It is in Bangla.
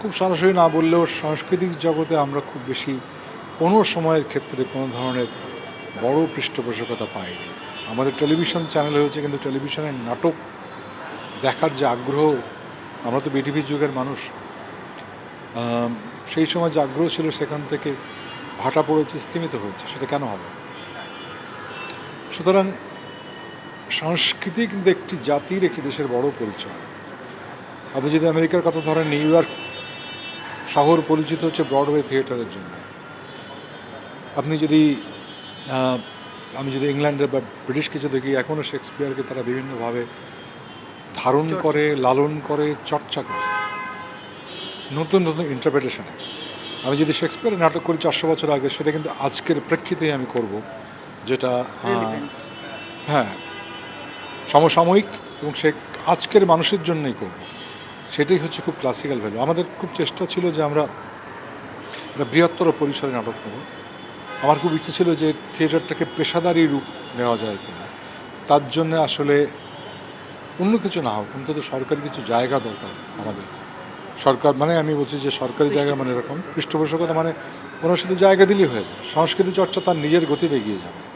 খুব সরাসরি না বললেও সাংস্কৃতিক জগতে আমরা খুব বেশি কোনো সময়ের ক্ষেত্রে কোনো ধরনের বড় পৃষ্ঠপোষকতা পাইনি। আমাদের টেলিভিশন চ্যানেল হয়েছে, কিন্তু টেলিভিশনের নাটক দেখার যে আগ্রহ, আমরা তো বিটিভির যুগের মানুষ। সেই সময় যে আগ্রহ ছিল সেখান থেকে ভাটা পড়েছে স্থিমিত হয়েছে, সেটা কেন হবে? সুতরাং সংস্কৃতি কিন্তু একটি জাতির, একটি দেশের বড় পরিচয়। আপনি যদি আমেরিকার কথা ধরেন, নিউ ইয়র্ক শহর পরিচিত হচ্ছে ব্রডওয়ে থিয়েটারের জন্য। আপনি যদি আমি যদি ইংল্যান্ডের বা ব্রিটিশ কিছু দেখি এখনও শেক্সপিয়ারকে তারা বিভিন্নভাবে ধারণ করে লালন করে চর্চা করে। নতুন নতুন ইন্টারপ্রিটেশনে আমি যদি শেক্সপিয়ারের নাটক করি চারশো বছর আগে সেটা কিন্তু আজকের প্রেক্ষিতেই আমি করব যেটা হ্যাঁ সমসাময়িক এবং সে আজকের মানুষের জন্যই করব। সেটাই হচ্ছে খুব ক্লাসিক্যাল ভ্যালু আমাদের খুব চেষ্টা ছিল যে আমরা একটা বৃহত্তর পরিসরে নাটক নেব আমার খুব ইচ্ছে ছিল যে থিয়েটারটাকে পেশাদারি রূপ নেওয়া যায় কিনা। তার জন্য আসলে অন্য কিছু না হোক, অন্তত সরকারি কিছু জায়গা দরকার আমাদের। সরকার মানে আমি বলছি যে সরকারি জায়গা মানে এরকম পৃষ্ঠপোষকতা মানে ওনার সাথে জায়গা দিলেই হয়ে যায়। সংস্কৃতি চর্চা তার নিজের গতিতে এগিয়ে যাবে।